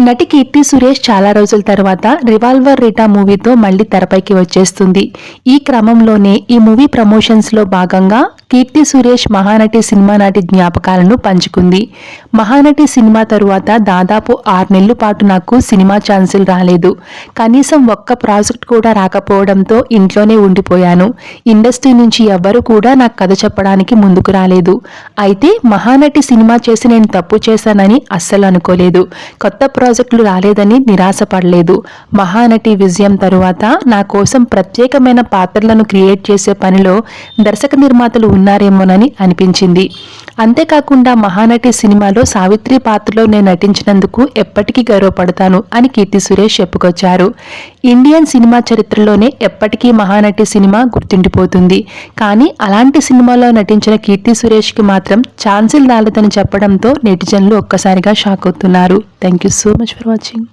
నటి కీర్తి సురేష్ చాలా రోజుల తర్వాత రివాల్వర్ రీటా మూవీతో మళ్ళీ తెరపైకి వచ్చేస్తుంది. ఈ క్రమంలోనే ఈ మూవీ ప్రమోషన్స్లో భాగంగా కీర్తి సురేష్ మహానటి సినిమా నాటి జ్ఞాపకాలను పంచుకుంది. మహానటి సినిమా తరువాత దాదాపు ఆరు నెలల పాటు నాకు సినిమా ఛాన్సులు రాలేదు. కనీసం ఒక్క ప్రాజెక్ట్ కూడా రాకపోవడంతో ఇంట్లోనే ఉండిపోయాను. ఇండస్ట్రీ నుంచి ఎవ్వరూ కూడా నాకు కథ చెప్పడానికి ముందుకు రాలేదు. అయితే మహానటి సినిమా చేసి నేను తప్పు చేశానని అస్సలు అనుకోలేదు. కొత్త ప్రాజెక్టులు రాలేదని నిరాశపడలేదు. మహానటి విజయం తరువాత నా కోసం ప్రత్యేకమైన పాత్రలను క్రియేట్ చేసే పనిలో దర్శక నిర్మాతలు ఉన్నారేమోనని అనిపించింది. అంతేకాకుండా మహానటి సినిమాలో సావిత్రి పాత్రలో నేను నటించినందుకు ఎప్పటికీ గర్వపడతాను అని కీర్తి సురేష్ చెప్పుకొచ్చారు. ఇండియన్ సినిమా చరిత్రలోనే ఎప్పటికీ మహానటి సినిమా గుర్తుండిపోతుంది. కానీ అలాంటి సినిమాలో నటించిన కీర్తి సురేష్కి మాత్రం ఛాన్సులు రాలేదని చెప్పడంతో నెటిజన్లు ఒక్కసారిగా షాక్ అవుతున్నారు. Thank you so much for watching.